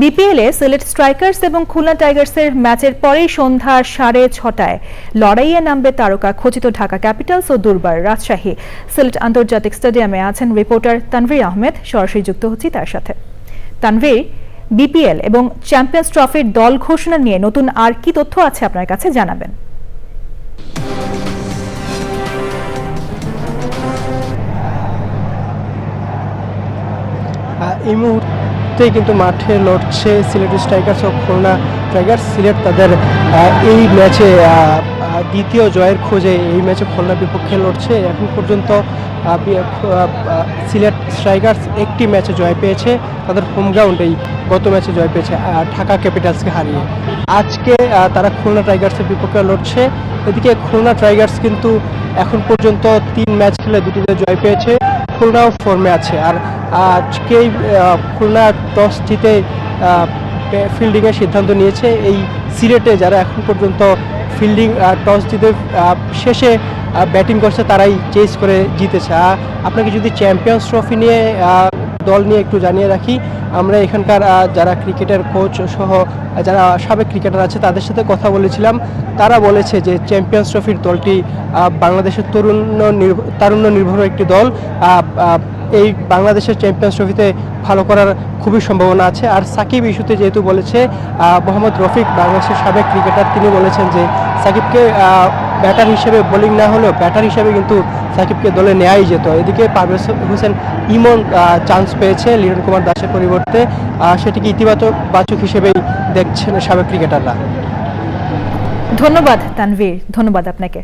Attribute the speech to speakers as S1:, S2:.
S1: বিপিএলে সিলেট স্ট্রাইকার্স এবং খুলনা টাইগার্সের ম্যাচের পরেই সন্ধ্যা সাড়ে ছটায় লড়াইয়ে নামবে তারকা খচিত ঢাকা ক্যাপিটালস ও দুর্বার রাজশাহী। সিলেট আন্তর্জাতিক স্টেডিয়ামে আছেন রিপোর্টার তানভীর আহমেদ। সরাসরি যুক্ত হচ্ছি তার সাথে। তানভীর বিপিএল এবং চ্যাম্পিয়ন্স ট্রফির দল ঘোষণা নিয়ে নতুন আর কি তথ্য আছে আপনার কাছে জানাবেন।
S2: এই মুহূর্তে কিন্তু মাঠে লড়ছে সিলেট স্ট্রাইকার্স ও খুলনা টাইগার্স। সিলেট তাদের এই ম্যাচে দ্বিতীয় জয়ের খোঁজে এই ম্যাচে খুলনার বিপক্ষে লড়ছে। এখন পর্যন্ত সিলেট স্ট্রাইকার্স একটি ম্যাচে জয় পেয়েছে। তাদের হোম গ্রাউন্ডেই গত ম্যাচে জয় পেয়েছে ঢাকা ক্যাপিটালসকে হারিয়ে। আজকে তারা খুলনা টাইগার্সের বিপক্ষে লড়ছে। এদিকে খুলনা টাইগার্স কিন্তু এখন পর্যন্ত তিন ম্যাচ খেলে দুটিতে জয় পেয়েছে। খুলনাও ফর্মে আছে। আর আজকেই খুলনা টস জিতে ফিল্ডিংয়ের সিদ্ধান্ত নিয়েছে। এই সিলেটে যারা এখন পর্যন্ত ফিল্ডিং টস জিতে শেষে ব্যাটিং করছে, তারাই চেস করে জিতেছে। আপনাকে যদি চ্যাম্পিয়ন্স ট্রফি নিয়ে দল নিয়ে একটু জানিয়ে রাখি আমরা এখানকার যারা ক্রিকেটের কোচ সহ, যারা সাবেক ক্রিকেটার আছে, তাদের সাথে কথা বলেছিলাম। তারা বলেছে যে চ্যাম্পিয়ন্স ট্রফির দলটি বাংলাদেশের তরুণ তারুণ্য নির্ভর একটি দল। এই বাংলাদেশের চ্যাম্পিয়ন্স ট্রফিতে ভালো করার খুবই সম্ভাবনা আছে। আর সাকিব ইস্যুতে যেহেতু বলেছে মোহাম্মদ রফিক বাংলাদেশের সাবেক ক্রিকেটার তিনি বলেছেন যে সাকিবকে ব্যাটার হিসেবে বোলিং না হলেও ব্যাটার হিসেবে কিন্তু সাকিবকে দলে নেওয়াই যেত। এদিকে পারভেজ হোসেন ইমন চান্স পেয়েছে লিটন কুমার দাসের পরিবর্তে। সেটিকে ইতিবাচক বাচক হিসেবেই দেখছেন সাবেক ক্রিকেটাররা।
S1: ধন্যবাদ তানভীর, ধন্যবাদ আপনাকে।